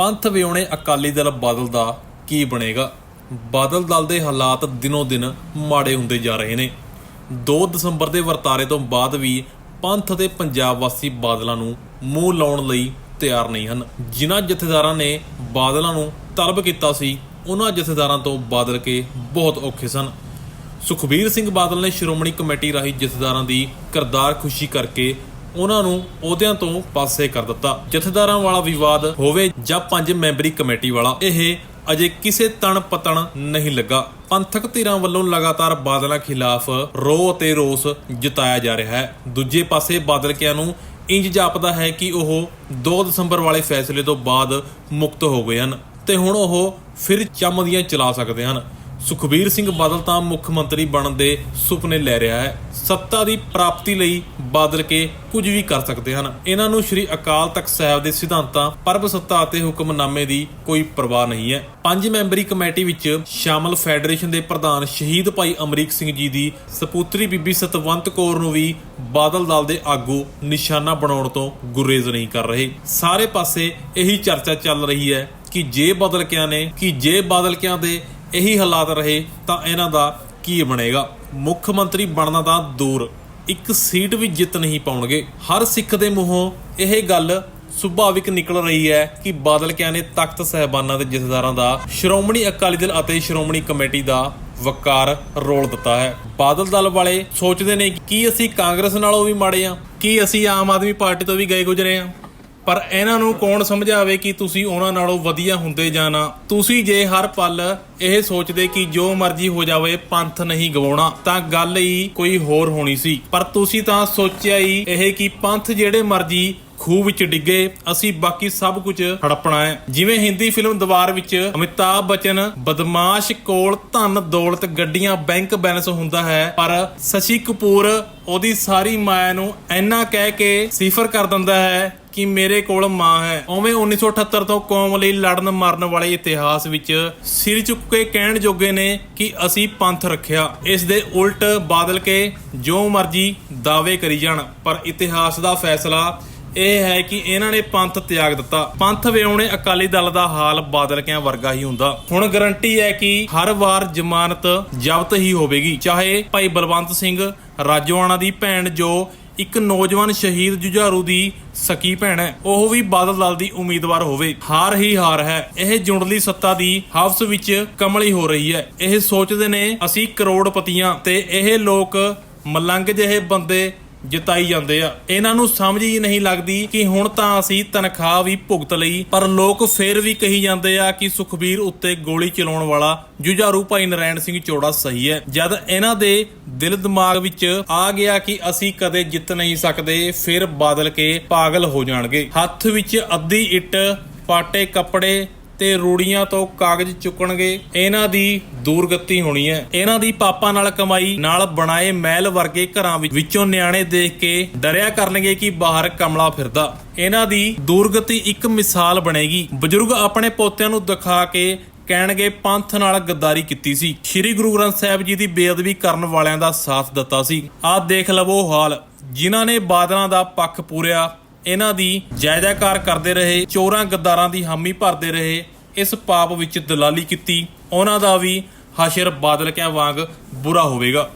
ਪੰਥ ਵਿਉਣੇ ਅਕਾਲੀ ਦਲ ਬਾਦਲ ਦਾ ਕੀ ਬਣੇਗਾ? ਬਾਦਲ ਦਲ ਦੇ ਹਾਲਾਤ ਦਿਨੋ ਦਿਨ ਮਾੜੇ ਹੁੰਦੇ ਜਾ ਰਹੇ ਨੇ। 2 ਦਸੰਬਰ ਦੇ ਵਰਤਾਰੇ ਤੋਂ ਬਾਅਦ ਵੀ ਪੰਥ ਅਤੇ ਪੰਜਾਬ ਵਾਸੀ ਬਾਦਲਾਂ ਨੂੰ ਮੂੰਹ ਲਾਉਣ ਲਈ ਤਿਆਰ ਨਹੀਂ ਹਨ। ਜਿਨ੍ਹਾਂ ਜਥੇਦਾਰਾਂ ਨੇ ਬਾਦਲਾਂ ਨੂੰ ਤਲਬ ਕੀਤਾ ਸੀ, ਉਹਨਾਂ ਜਥੇਦਾਰਾਂ ਤੋਂ ਬਾਦਲ ਕੇ ਬਹੁਤ ਔਖੇ ਸਨ। ਸੁਖਬੀਰ ਸਿੰਘ ਬਾਦਲ ਨੇ ਸ਼੍ਰੋਮਣੀ ਕਮੇਟੀ ਰਾਹੀਂ ਜਥੇਦਾਰਾਂ ਦੀ ਕਰਦਾਰ ਖੁਸ਼ੀ ਕਰਕੇ ਉਹਨਾਂ ਨੂੰ ਅਹੁਦਿਆਂ ਤੋਂ ਪਾਸੇ ਕਰ ਦਿੱਤਾ। ਜਥੇਦਾਰਾਂ ਵਾਲਾ ਵਿਵਾਦ ਹੋਵੇ ਜਾਂ ਪੰਜ ਮੈਂਬਰੀ ਕਮੇਟੀ ਵਾਲਾ, ਇਹ ਅਜੇ ਕਿਸੇ ਤਣ ਪਤਣ ਨਹੀਂ ਲੱਗਾ। ਪੰਥਕ ਧਿਰਾਂ ਵੱਲੋਂ ਲਗਾਤਾਰ ਬਾਦਲਾਂ ਖਿਲਾਫ ਰੋਹ ਅਤੇ ਰੋਸ ਜਤਾਇਆ ਜਾ ਰਿਹਾ ਹੈ। ਦੂਜੇ ਪਾਸੇ ਬਾਦਲਕਿਆਂ ਨੂੰ ਇੰਜ ਜਾਪਦਾ ਹੈ ਕਿ ਉਹ 2 ਦਸੰਬਰ ਵਾਲੇ ਫੈਸਲੇ ਤੋਂ ਬਾਅਦ ਮੁਕਤ ਹੋ ਗਏ ਹਨ ਤੇ ਹੁਣ ਉਹ ਫਿਰ ਚਮਦੀਆਂ ਚਲਾ ਸਕਦੇ ਹਨ। ਸੁਖਬੀਰ ਸਿੰਘ ਬਾਦਲ ਤਾਂ ਮੁੱਖ ਮੰਤਰੀ ਬਣਨ ਦੇ ਸੁਪਨੇ ਲੈ ਰਿਹਾ ਹੈ। ਸੱਤਾ ਦੀ ਪ੍ਰਾਪਤੀ ਲਈ ਬਾਦਲ ਕੇ ਕੁਝ ਵੀ ਕਰ ਸਕਦੇ ਹਨ। ਇਹਨਾਂ ਨੂੰ ਸ਼੍ਰੀ ਅਕਾਲ ਤਖਤ ਸਾਹਿਬ ਦੇ ਸਿਧਾਂਤਾਂ ਪਰਬ ਸੱਤਾ ਅਤੇ ਹੁਕਮਨਾਮੇ ਦੀ ਕੋਈ ਪਰਵਾਹ ਨਹੀਂ ਹੈ। ਪੰਜ ਮੈਂਬਰੀ ਕਮੇਟੀ ਵਿੱਚ ਸ਼ਾਮਲ ਫੈਡਰੇਸ਼ਨ ਦੇ ਪ੍ਰਧਾਨ ਸ਼ਹੀਦ ਭਾਈ ਅਮਰੀਕ ਸਿੰਘ ਜੀ ਦੀ ਸਪੁੱਤਰੀ ਬੀਬੀ ਸਤਵੰਤ ਕੌਰ ਨੂੰ ਵੀ ਬਾਦਲ ਦਲ ਦੇ ਆਗੂ ਨਿਸ਼ਾਨਾ ਬਣਾਉਣ ਤੋਂ ਗੁਰੇਜ਼ ਨਹੀਂ ਕਰ ਰਹੇ। ਸਾਰੇ ਪਾਸੇ ਇਹੀ ਚਰਚਾ ਚੱਲ ਰਹੀ ਹੈ ਕਿ ਜੇ ਬਦਲਕਿਆਂ ਨੇ, ਕਿ ਜੇ ਬਦਲਕਿਆਂ ਦੇ ਇਹੀ ਹਾਲਾਤ ਰਹੇ ਤਾਂ ਇਹਨਾਂ ਦਾ ਕੀ ਬਣੇਗਾ? ਮੁੱਖ ਮੰਤਰੀ ਬਣਨਾ ਤਾਂ ਦੂਰ। ਇੱਕ ਸੀਟ ਵੀ ਜਿੱਤ ਨਹੀਂ ਪਾਉਣਗੇ। ਹਰ ਸਿੱਖ ਦੇ ਮੂੰਹੋਂ ਇਹ ਗੱਲ ਸੁਭਾਵਿਕ ਨਿਕਲ ਰਹੀ ਹੈ ਕਿ ਬਾਦਲ ਕਿਆ ਨੇ ਤਖਤ ਸਹਿਬਾਨਾਂ ਦੇ ਜਥੇਦਾਰਾਂ ਦਾ, ਸ਼੍ਰੋਮਣੀ ਅਕਾਲੀ ਦਲ ਅਤੇ ਸ਼੍ਰੋਮਣੀ ਕਮੇਟੀ ਦਾ ਵਕਾਰ ਰੋਲ ਦਿੱਤਾ ਹੈ। ਬਾਦਲ ਦਲ ਵਾਲੇ ਸੋਚਦੇ ਨੇ ਕਿ ਅਸੀਂ ਕਾਂਗਰਸ ਨਾਲੋਂ ਵੀ ਮਾੜੇ ਆ ਕੀ ਅਸੀਂ ਆਮ ਆਦਮੀ ਪਾਰਟੀ ਤੋਂ ਵੀ ਗਏ ਗੁਜਰੇ ਆ ਪਰ ਇਹਨਾਂ ਨੂੰ ਕੌਣ ਸਮਝਾਵੇ ਕਿ ਤੁਸੀਂ ਉਹਨਾਂ ਨਾਲੋਂ ਵਧੀਆ ਹੁੰਦੇ ਜਾਣਾ ਤੁਸੀਂ ਜੇ ਹਰ ਪਲ ਇਹ ਸੋਚਦੇ ਕਿ ਜੋ ਮਰਜ਼ੀ ਹੋ ਜਾਵੇ, ਪੰਥ ਨਹੀਂ ਗਵਾਉਣਾ, ਤਾਂ ਗੱਲ ਹੀ ਕੋਈ ਹੋਰ ਹੋਣੀ ਸੀ। ਪਰ ਤੁਸੀਂ ਤਾਂ ਸੋਚਿਆ ਹੀ ਇਹ ਕਿ ਪੰਥ ਜਿਹੜੇ ਮਰਜ਼ੀ ਖੂਹ ਵਿੱਚ ਡਿੱਗੇ, ਅਸੀਂ ਬਾਕੀ ਸਭ ਕੁਝ ਹੜਪਣਾ ਹੈ। ਜਿਵੇਂ ਹਿੰਦੀ ਫਿਲਮ ਦੀਵਾਰ ਵਿੱਚ ਅਮਿਤਾਭ ਬਚਨ ਬਦਮਾਸ਼ ਕੋਲ ਧਨ ਦੌਲਤ ਗੱਡੀਆਂ ਬੈਂਕ ਬੈਲੈਂਸ ਹੁੰਦਾ ਹੈ, ਪਰ ਸ਼ਸ਼ੀ ਕਪੂਰ ਉਹਦੀ ਸਾਰੀ ਮਾਇਆ ਨੂੰ ਇੰਨਾ ਕਹਿ ਕੇ ਸਿਫਰ ਕਰ ਦਿੰਦਾ ਹੈ ਕਿ ਮੇਰੇ ਕੋਲ ਮਾਂ ਹੈ। ਉਵੇਂ 1978 ਤੋਂ ਕੌਮ ਲਈ ਲੜਨ ਮਰਨ ਵਾਲੇ ਇਤਿਹਾਸ ਵਿੱਚ ਸਿਰ ਚੁੱਕ ਕੇ ਕਹਿਣ ਜੋਗੇ ਨੇ ਕਿ ਅਸੀਂ ਪੰਥ ਰੱਖਿਆ। ਇਸ ਦੇ ਉਲਟ ਬਾਦਲ ਕੇ ਜੋ ਮਰਜ਼ੀ ਦਾਅਵੇ ਕਰੀ ਜਾਣ, ਪਰ ਇਤਿਹਾਸ ਦਾ ਫੈਸਲਾ ਇਹ ਹੈ ਕਿ ਇਹਨਾਂ ਨੇ ਪੰਥ ਤਿਆਗ ਦਿੱਤਾ। ਪੰਥ ਵਿਆਉਣੇ ਅਕਾਲੀ ਦਲ ਦਾ ਹਾਲ ਬਾਦਲਕਿਆਂ ਵਰਗਾ ਹੀ ਹੁੰਦਾ। ਹੁਣ ਗਰੰਟੀ ਹੈ ਕਿ ਹਰ ਵਾਰ ਜ਼ਮਾਨਤ ਜ਼ਬਤ ਹੀ ਹੋਵੇਗੀ। ਚਾਹੇ ਭਾਈ ਬਲਵੰਤ ਸਿੰਘ ਰਾਜੋਆਣਾ ਦੀ ਭੈਣ ਜੋ ਇੱਕ ਨੌਜਵਾਨ ਸ਼ਹੀਦ ਜੁਝਾਰੂ ਦੀ ਸਕੀ ਭੈਣ ਹੈ, ਉਹ ਵੀ ਬਾਦਲ ਦਲ ਦੀ ਉਮੀਦਵਾਰ ਹੋਵੇ। ਹਾਰ ਹੀ ਹਾਰ ਹੈ। ਇਹ ਜੁੰਡਲੀ ਸੱਤਾ ਦੀ ਹਵਸ ਵਿੱਚ ਕਮਲੀ ਹੋ ਰਹੀ ਹੈ। ਇਹ ਸੋਚਦੇ ਨੇ, ਅਸੀਂ ਕਰੋੜਪਤੀਆਂ ਤੇ ਇਹ ਲੋਕ ਮਲੰਗ ਜਿਹੇ ਬੰਦੇ ਜਿਤਾਈ ਜਾਂਦੇ ਆ। ਇਹਨਾਂ ਨੂੰ ਸਮਝ ਹੀ ਨਹੀਂ ਲੱਗਦੀ ਕਿ ਹੁਣ ਤਾਂ ਅਸੀਂ ਤਨਖਾਹ ਵੀ ਭੁਗਤ ਲਈ, ਪਰ ਲੋਕ ਫੇਰ ਵੀ ਕਹੀ ਜਾਂਦੇ ਆ ਕਿ ਸੁਖਬੀਰ ਉੱਤੇ ਗੋਲੀ ਚਲਾਉਣ ਵਾਲਾ ਜੁਝਾਰੂ ਭਾਈ ਨਰੈਣ ਸਿੰਘ ਚੋੜਾ ਸਹੀ ਹੈ। ਜਦ ਇਹਨਾਂ ਦੇ ਦਿਲ ਦਿਮਾਗ ਵਿੱਚ ਆ ਗਿਆ ਕਿ ਅਸੀਂ ਕਦੇ ਜਿੱਤ ਨਹੀਂ ਸਕਦੇ, ਫਿਰ ਬਾਦਲ ਕੇ ਪਾਗਲ ਹੋ ਜਾਣਗੇ। ਹੱਥ ਵਿੱਚ ਅੱਧੀ ਇੱਟ, ਪਾਟੇ ਕੱਪੜੇ ਤੇ ਰੂੜੀਆਂ ਤੋਂ ਕਾਗਜ਼ ਚੁੱਕਣਗੇ। ਇਹਨਾਂ ਦੀ ਦੂਰਗਤੀ ਹੋਣੀ ਹੈ। ਇਹਨਾਂ ਦੀ ਪਾਪਾ ਨਾਲ ਕਮਾਈ, ਨਾਲ ਬਣਾਏ ਮਹਿਲ ਵਰਗੇ ਘਰਾਂ ਵਿੱਚੋਂ ਨਿਆਣੇ ਦੇਖ ਕੇ ਡਰਿਆ ਕਰਨਗੇ ਕਿ ਬਾਹਰ ਕਮਲਾ ਫਿਰਦਾ। ਇਹਨਾਂ ਦੀ ਦੂਰਗਤੀ ਇੱਕ ਮਿਸਾਲ ਬਣੇਗੀ। ਬਜ਼ੁਰਗ ਆਪਣੇ ਪੋਤਿਆਂ ਨੂੰ ਦਿਖਾ ਕੇ ਕਹਿਣਗੇ, ਪੰਥ ਨਾਲ ਗੱਦਾਰੀ ਕੀਤੀ ਸੀ। ਸ੍ਰੀ ਗੁਰੂ ਗ੍ਰੰਥ ਸਾਹਿਬ ਜੀ ਦੀ ਬੇਅਦਬੀ ਕਰਨ ਵਾਲਿਆਂ ਦਾ ਸਾਥ ਦਿੱਤਾ ਸੀ। ਆਹ ਦੇਖ ਲਵੋ ਹਾਲ। ਜਿਨ੍ਹਾਂ ਨੇ ਬਾਦਲਾਂ ਦਾ ਪੱਖ ਪੂਰਿਆ ਇਹਨਾਂ ਦੀ ਜਾਇਦਾਕਾਰ ਕਰਦੇ ਰਹੇ, ਚੋਰਾਂ ਗੱਦਾਰਾਂ ਦੀ ਹਾਮੀ ਭਰਦੇ ਰਹੇ, ਇਸ ਪਾਪ ਵਿੱਚ ਦਲਾਲੀ ਕੀਤੀ। ਉਹਨਾਂ ਦਾ ਵੀ ਹਸ਼ਰ ਬਾਦਲਕਿਆਂ ਵਾਂਗ ਬੁਰਾ ਹੋਵੇਗਾ।